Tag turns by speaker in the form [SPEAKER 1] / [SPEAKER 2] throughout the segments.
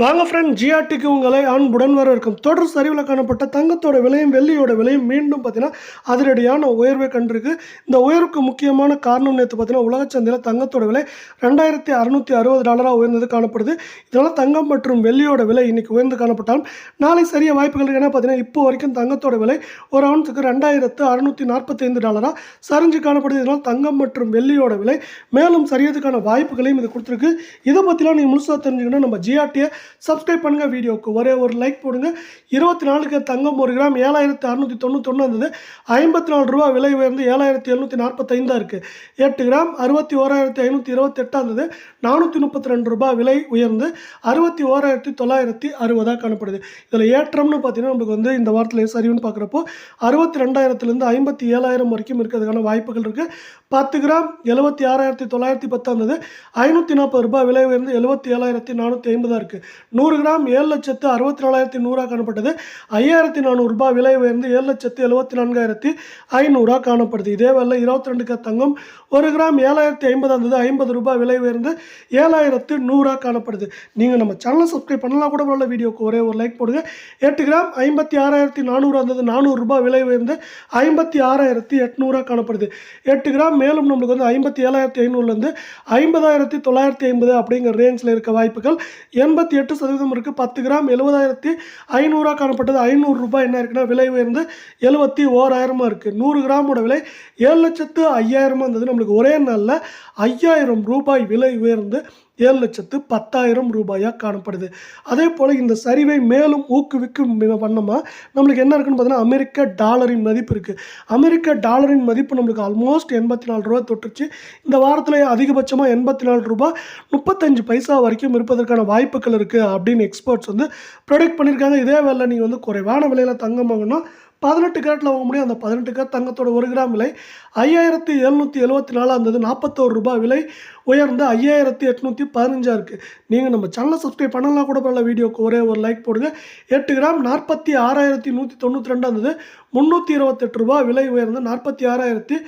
[SPEAKER 1] வாங்க ஃப்ரெண்ட் ஜிஆர்டிக்கு உங்களை அன்புடன் இருக்கும் தொடர் சரிவில் காணப்பட்ட தங்கத்தோட விலையும் வெள்ளியோட விலையும் மீண்டும் பார்த்தீங்கன்னா அதிரடியான உயர்வை கண்டிருக்கு. இந்த உயர்வுக்கு முக்கியமான காரணம் நேற்று பார்த்தீங்கன்னா உலக சந்தையில் தங்கத்தோட விலை ரெண்டாயிரத்தி அறுநூற்றி அறுபது டாலராக உயர்ந்தது காணப்படுது. இதனால் தங்கம் மற்றும் வெள்ளியோட விலை இன்றைக்கி உயர்ந்து காணப்பட்டாலும் நாளை சரிய வாய்ப்புகள் இருக்குது ஏன்னா பார்த்தீங்கன்னா இப்போ வரைக்கும் தங்கத்தோட விலை ஒரு அவுன்ஸுக்கு ரெண்டாயிரத்து அறுநூற்றி நாற்பத்தைந்து டாலராக சரிஞ்சு காணப்படுது. இதனால் தங்கம் மற்றும் வெள்ளியோட விலை மேலும் சரியதுக்கான வாய்ப்புகளையும் இது கொடுத்துருக்கு. இதை பற்றிலாம் நீங்கள் முழுசாக தெரிஞ்சுக்கணும் நம்ம ஜிஆர்டியை சப்ஸ்கிரைப் பண்ணுங்கள் வீடியோவுக்கு ஒரே ஒரு லைக் போடுங்க. இருபத்தி நாலுக்கு தங்கம் ஒரு கிராம் ஏழாயிரத்து அறுநூற்றி தொண்ணூத்தொன்று இருந்தது ஐம்பத்தி நாலு ரூபா விலை உயர்ந்து ஏழாயிரத்தி எழுநூற்றி நாற்பத்தைந்தாக இருக்குது எட்டு கிராம் அறுபத்தி ஓராயிரத்தி ஐநூற்றி இருபத்தெட்டாக இருந்தது நானூற்றி முப்பத்தி ரெண்டு ரூபாய் விலை உயர்ந்து அறுபத்தி ஓராயிரத்தி தொள்ளாயிரத்தி அறுபதாக காணப்படுது. இதில் ஏற்றம்னு பார்த்தீங்கன்னா நமக்கு வந்து இந்த வாரத்தில் சரிவுன்னு பார்க்குறப்போ அறுபத்தி ரெண்டாயிரத்துலேருந்து ஐம்பத்தி ஏழாயிரம் வரைக்கும் இருக்கிறதுக்கான வாய்ப்புகள் இருக்குது பத்து கிராம் எழுபத்தி ஆறாயிரத்தி தொள்ளாயிரத்தி பத்தாக இருந்தது ஐநூற்றி நாற்பது ரூபாய் விலை உயர்ந்து எழுபத்தி ஏழாயிரத்தி நானூற்றி ஐம்பதாக இருக்குது நூறு கிராம் ஏழு லட்சத்து அறுபத்தி நாலாயிரத்தி நூறாக காணப்பட்டது. ஐயாயிரத்தி நானூறு ரூபாய் விலை உயர்ந்து ஏழு லட்சத்து எழுபத்தி நான்காயிரத்தி ஐநூறாக காணப்படுது. இதே வேலை இருபத்தி ரெண்டு தங்கம் ஒரு கிராம் ஏழாயிரத்தி ஐம்பது இருந்தது ஐம்பது ரூபாய் விலை உயர்ந்து ஏழாயிரத்து நூறாக காணப்படுது. நீங்கள் நம்ம சேனலை சப்ஸ்கிரைப் பண்ணலாம் கூட உள்ள வீடியோக்கு ஒரே ஒரு லைக் போடுங்க. எட்டு கிராம் ஐம்பத்தி ஆறாயிரத்தி நானூறு இருந்தது நானூறு ரூபாய் விலை உயர்ந்து ஐம்பத்தி ஆறாயிரத்தி எட்நூறாக காணப்படுது. எட்டு கிராம் மேலும் நம்மளுக்கு வந்து ஐம்பத்தி ஏழாயிரத்தி ஐநூறுலேருந்து ஐம்பதாயிரத்தி தொள்ளாயிரத்தி ஐம்பது அப்படிங்கிற ரேஞ்சில் இருக்க வாய்ப்புகள் எண்பத்தி எட்டு சதவீதம் இருக்குது பத்து கிராம் எழுபதாயிரத்தி ஐநூறுரூவா காணப்பட்டது. ஐநூறு ரூபாய் என்ன இருக்குன்னா விலை உயர்ந்து எழுபத்தி ஓராயிரமாக இருக்குது நூறு கிராமோட விலை ஏழு லட்சத்து ஐயாயிரமாக இருந்தது. நம்மளுக்கு ஒரே நாளில் ஐயாயிரம் ரூபாய் விலை உயர்ந்து ஏழு லட்சத்து பத்தாயிரம் ரூபாயாக காணப்படுது. அதே போல் இந்த சரிவை மேலும் ஊக்குவிக்கும் வித- நம்மளுக்கு என்ன இருக்குன்னு பார்த்தீங்கன்னா அமெரிக்க டாலரின் மதிப்பு இருக்குது அமெரிக்க டாலரின் மதிப்பு நம்மளுக்கு ஆல்மோஸ்ட் எண்பத்தி நாலு ரூபா தொட்டுருச்சு. இந்த வாரத்தில் அதிகபட்சமாக எண்பத்தி நாலு ரூபாய் முப்பத்தஞ்சு பைசா வரைக்கும் இருப்பதற்கான வாய்ப்புகள் இருக்குது அப்படின்னு எக்ஸ்பர்ட்ஸ் வந்து ப்ரொடெக்ட் பண்ணியிருக்காங்க இதே வேலை நீங்கள் வந்து குறைவான விலையில் தங்கம் வாங்கினா பதினெட்டு கேரட்டில் வாங்க முடியும். அந்த பதினெட்டு கேரட் தங்கத்தோட ஒரு கிராம் விலை ஐயாயிரத்தி எழுநூற்றி எழுபத்தி நாலு இருந்தது. நாற்பத்தோரு ரூபாய் விலை உயர்ந்து ஐயாயிரத்தி எட்நூற்றி பதினஞ்சா இருக்குது நீங்கள் நம்ம சேனலை சப்ஸ்கிரைப் பண்ணலாம் கூட பரவாயில்ல. வீடியோக்கு ஒரே ஒரு லைக் போடுங்க. எட்டு கிராம் நாற்பத்தி ஆறாயிரத்தி நூற்றி தொண்ணூற்றி ரெண்டாக இருந்தது. முந்நூற்றி இருபத்தெட்டு ரூபாய் விலை உயர்ந்து நாற்பத்தி ஆறாயிரத்தி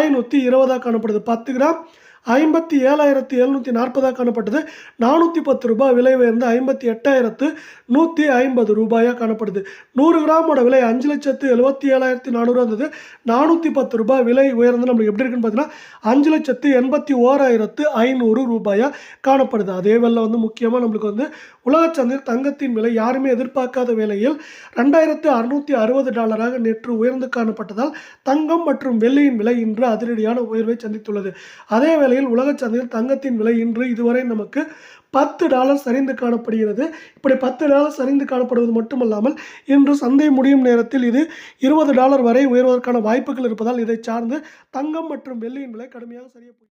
[SPEAKER 1] ஐநூற்றி இருபதாக காணப்படுது. பத்து கிராம் ஐம்பத்தி ஏழாயிரத்தி எழுநூற்றி நாற்பதாக காணப்பட்டது. நானூற்றி பத்து ரூபாய் விலை உயர்ந்து ஐம்பத்தி எட்டாயிரத்து நூற்றி ஐம்பது ரூபாயாக காணப்படுது. நூறு கிராமோட விலை அஞ்சு லட்சத்து எழுபத்தி ஏழாயிரத்தி நானூறு இருந்தது நானூற்றி பத்து ரூபாய் விலை உயர்ந்து நம்மளுக்கு எப்படி இருக்குன்னு பார்த்தீங்கன்னா அஞ்சு லட்சத்து எண்பத்தி ஓராயிரத்து ஐநூறு ரூபாயாக காணப்படுது. அதே வேலை வந்து முக்கியமாக நம்மளுக்கு வந்து உலகச்சந்தையில் தங்கத்தின் விலை யாருமே எதிர்பார்க்காத வேளையில் ரெண்டாயிரத்து அறுநூற்றி அறுபது டாலராக நேற்று உயர்ந்து காணப்பட்டதால் தங்கம் மற்றும் வெள்ளியின் விலை இன்று அதிரடியான உயர்வை சந்தித்துள்ளது. அதே வேளையில் உலக சந்தையில் தங்கத்தின் விலை இன்று இதுவரை நமக்கு பத்து டாலர் சரிந்து காணப்படுகிறது. இப்படி பத்து டாலர் சரிந்து காணப்படுவது மட்டுமல்லாமல் இன்று சந்தை முடியும் நேரத்தில் இது இருபது டாலர் வரை உயர்வதற்கான வாய்ப்புகள் இருப்பதால் இதை சார்ந்து தங்கம் மற்றும் வெள்ளியின் விலை கடுமையாக சரிய